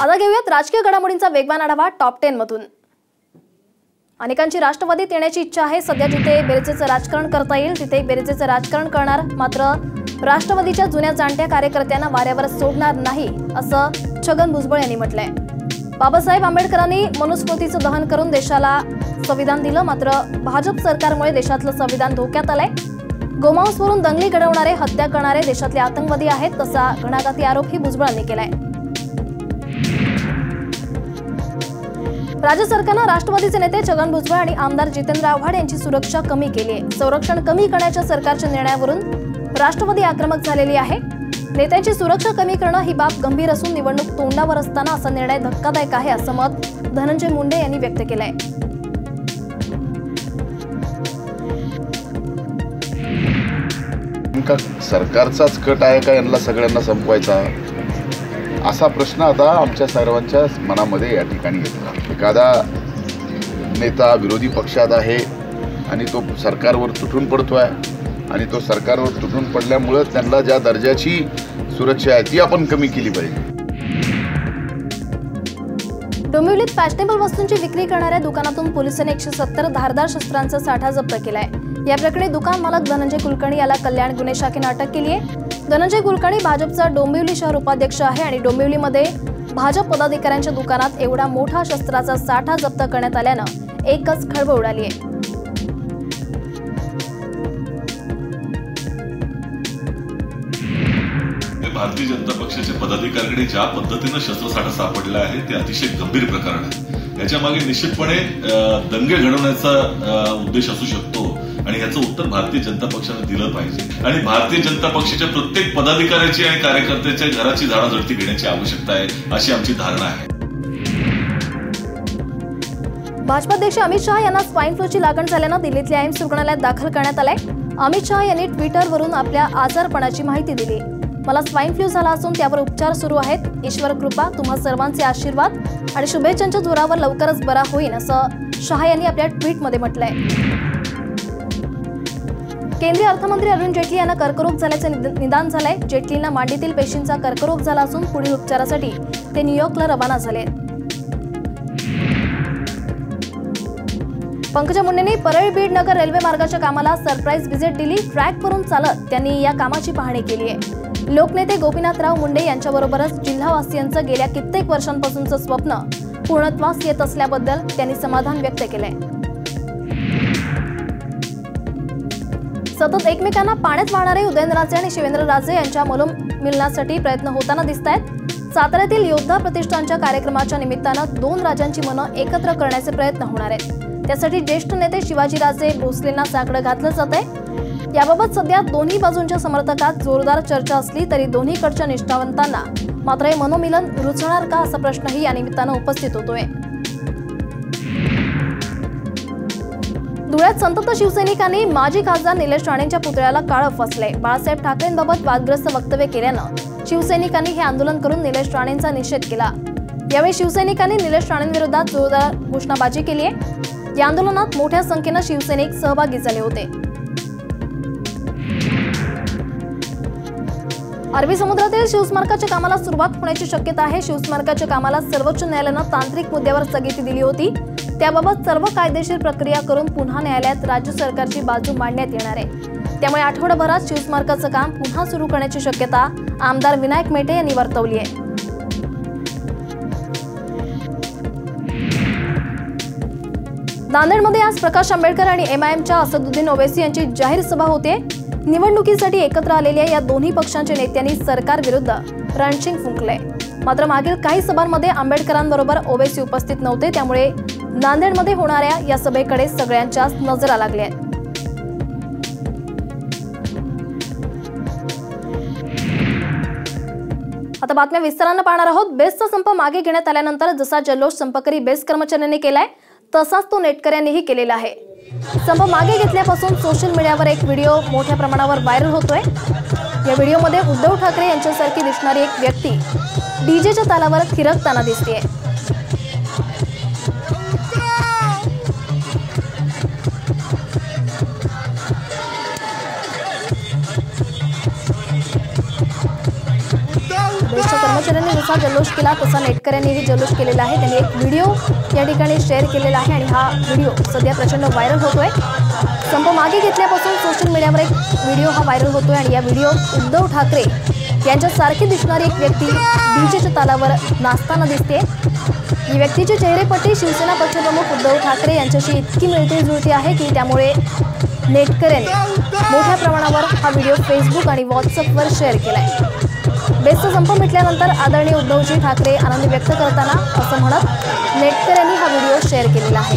आता घेऊयात राजकीय घडामोडींचा वेगवान आढावा टॉप टेन मधून. अनेकांची राष्ट्रवादीत येण्याची इच्छा आहे. सध्या जिथे बेरजेचं राजकारण करता येईल तिथे बेरजेचं राजकारण करणार मात्र राष्ट्रवादीच्या जुन्या जाणत्या कार्यकर्त्यांना वाऱ्यावर सोडणार नाही असं छगन भुजबळ यांनी म्हटलंय. बाबासाहेब आंबेडकरांनी मनुस्मृतीचं दहन करून देशाला संविधान दिलं मात्र भाजप सरकारमुळे देशातलं संविधान धोक्यात आलंय. गोमांसवरून दंगली घडवणारे हत्या करणारे देशातले आतंकवादी आहेत तसा घणाघाती आरोपही भुजबळांनी केलाय. राज्य सरकारनं राष्ट्रवादीचे नेते छगन भुजबळ आणि आमदार जितेंद्र आव्हाड यांची सुरक्षा कमी केली आहे. संरक्षण कमी करण्याच्या सरकारच्या निर्णयावरून राष्ट्रवादी आक्रमक झालेली आहे. नेत्यांची सुरक्षा कमी करणं ही बाब गंभीर असून निवडणूक तोंडावर असताना असा निर्णय धक्कादायक आहे असं मत धनंजय मुंडे यांनी व्यक्त केलंय. सरकारचाच कट आहे का? यांना सगळ्यांना संपवायचा असा प्रश्न आता आमच्या सर्वांच्या मनामध्ये या ठिकाणी येतो. एखादा नेता विरोधी पक्षात आहे आणि तो सरकारवर तुटून पडतो आहे आणि तो सरकारवर तुटून पडल्यामुळं त्यांना ज्या दर्जाची सुरक्षा आहे ती आपण कमी केली पाहिजे. डोंबिवलीत फॅशनेबल वस्तूंची विक्री करणाऱ्या दुकानातून पोलिसांनी एकशे सत्तर धारदार शस्त्रांचा साठा जप्त केलाय. या प्रकरणी दुकान मालक धनंजय कुलकर्णी याला कल्याण गुन्हे शाखेनं अटक केली आहे धनंजय कुलकर्णी भाजपचा डोंबिवली शहर उपाध्यक्ष आहे आणि डोंबिवलीमध्ये भाजप पदाधिकाऱ्यांच्या दुकानात एवढा मोठा शस्त्राचा साठा जप्त करण्यात आल्यानं एकच खळबळ उडाली आहे. भारतीय जनता पक्षाच्या पदाधिकाऱ्यांकडे ज्या पद्धतीनं शस्त्रसाठा सापडला आहे ते अतिशय गंभीर प्रकरण आहे. याच्या मागे निश्चितपणे दंगे घडवण्याचा उद्देश असू शकतो. आणि याचं उत्तर भारतीय जनता पक्षाने दिलं पाहिजे. आणि भारतीय जनता पक्षाच्या प्रत्येक पदाधिकाऱ्याची आणि कार्यकर्त्याच्या घराची झाडाझडती घेण्याची आवश्यकता आहे अशी आमची धारणा आहे. भाजपाध्यक्ष अमित शहा यांना स्वाईन फ्लूची लागण झाल्यानं दिल्लीतल्या एम्स रुग्णालयात दाखल करण्यात आलंय. अमित शहा यांनी ट्विटरवरून आपल्या आजारपणाची माहिती दिली. मला स्वाईन फ्लू झाला असून त्यावर उपचार सुरू आहेत. ईश्वर कृपा तुम्हा सर्वांचे आशीर्वाद आणि शुभेच्छांच्या जोरावर लवकरच बरा होईन असं शहा यांनी आपल्या ट्विटमध्ये म्हटलंय. केंद्रीय अर्थमंत्री अरुण जेटली यांना कर्करोग झाल्याचं निद- निदान झालंय. जेटलींना मांडीतील पेशींचा कर्करोग झाला असून पुढील उपचारासाठी ते न्यूयॉर्कला रवाना झाले. पंकजा मुंडेंनी परळी बीड नगर रेल्वे मार्गाच्या कामाला सरप्राईज व्हिजिट दिली. ट्रॅकवरून चालत त्यांनी या कामाची पाहणी केली आहे. लोकनेते गोपीनाथराव मुंडे यांच्याबरोबरच जिल्हावासियांचं गेल्या कित्येक वर्षांपासूनचं स्वप्न पूर्णत्वास येत असल्याबद्दल त्यांनी समाधान व्यक्त केलंय. सतत एकमेकांना पाण्यात वाहणारे उदयनराजे आणि शिवेंद्रराजे यांच्या मलोम मिलनासाठी प्रयत्न होताना दिसत आहेत साताऱ्यातील योद्धा प्रतिष्ठानच्या कार्यक्रमाच्या निमित्तानं दोन राजांची मनं एकत्र करण्याचे प्रयत्न होणार आहेत. त्यासाठी ज्येष्ठ नेते शिवाजीराजे भोसलेंना साकडं घातलं जात आहे याबाबत सध्या दोन्ही बाजूंच्या समर्थकात जोरदार चर्चा असली तरी दोन्हीकडच्या निष्ठावंतांना मात्र हे मनोमिलन रुचणार का असा प्रश्नही या निमित्तानं उपस्थित होतोय. धुळ्यात संतप्त शिवसैनिकांनी माजी खासदार निलेश राणेंच्या पुतळ्याला काळं फसले. बाळासाहेब ठाकरेंबाबत वादग्रस्त वक्तव्य केल्यानं शिवसैनिकांनी हे आंदोलन करून निलेश राणेंचा निषेध केला. यावेळी शिवसैनिकांनी निलेश राणेंविरोधात जोरदार घोषणाबाजी केली आहे. या आंदोलनात मोठ्या संख्येनं शिवसैनिक सहभागी झाले होते. अरबी समुद्रातील शिवस्मारकाच्या कामाला सुरुवात होण्याची शक्यता आहे. शिवस्मारकाच्या कामाला सर्वोच्च न्यायालयानं तांत्रिक मुद्द्यावर स्थगिती दिली होती. त्याबाबत सर्व कायदेशीर प्रक्रिया करून पुन्हा न्यायालयात राज्य सरकारची बाजू मांडण्यात येणार आहे. त्यामुळे आठवडाभरात शिवस्मारकाचं काम पुन्हा सुरू करण्याची शक्यता आमदार विनायक मेटे यांनी वर्तवली आहे. नांदेडमध्ये आज प्रकाश आंबेडकर आणि एमआयएमच्या असदुद्दीन ओवेसी यांची जाहीर सभा होते. निवडणुकीसाठी एकत्र आलेल्या या दोन्ही पक्षांच्या नेत्यांनी सरकार विरुद्ध रणशिंग फुंकलंय. मात्र मागील काही सभांमध्ये आंबेडकरांबरोबर ओवेसी उपस्थित नव्हते त्यामुळे नांदेडमध्ये होणाऱ्या या सभेकडे सगळ्यांच्याच नजरा लागल्या आहेत. आता बातम्या विस्तारानं पाहणार आहोत. बेस्टचा संप मागे घेण्यात आल्यानंतर जसा जल्लोष संपकरी बेस्ट कर्मचाऱ्यांनी केलाय तसाच तो नेटकऱ्यांनीही केलेला आहे. संप मागे घेतल्यापासून सोशल मीडियावर एक व्हिडिओ मोठ्या प्रमाणावर व्हायरल होतोय. या व्हिडिओमध्ये उद्धव ठाकरे यांच्यासारखी दिसणारी एक व्यक्ती डीजेच्या तालावर थिरकताना दिसतेय. बेस्टच्या जसा जल्लोष केला तसा नेटकऱ्यांनीही जल्लोष केलेला आहे. त्यांनी एक व्हिडिओ या ठिकाणी शेअर केलेला आहे आणि हा व्हिडिओ सध्या प्रचंड व्हायरल होतोय. संप मागे घेतल्यापासून सोशल मीडियावर एक व्हिडिओ हा व्हायरल होतोय आणि या व्हिडिओत उद्धव ठाकरे यांच्यासारखी दिसणारी एक व्यक्ती डीजेच्या तालावर नाचताना दिसते. ही व्यक्तीची चेहरेपट्टी शिवसेना पक्षप्रमुख उद्धव ठाकरे यांच्याशी इतकी मिळती जुळती आहे की त्यामुळे नेटकऱ्यांनी मोठ्या प्रमाणावर हा व्हिडिओ फेसबुक आणि व्हॉट्सअपवर शेअर केला आहे बेस्टचा संप भेटल्यानंतर आदरणीय उद्धवजी ठाकरे आनंद व्यक्त करताना असं म्हणत नेटकऱ्यांनी हा व्हिडिओ शेअर केलेला आहे.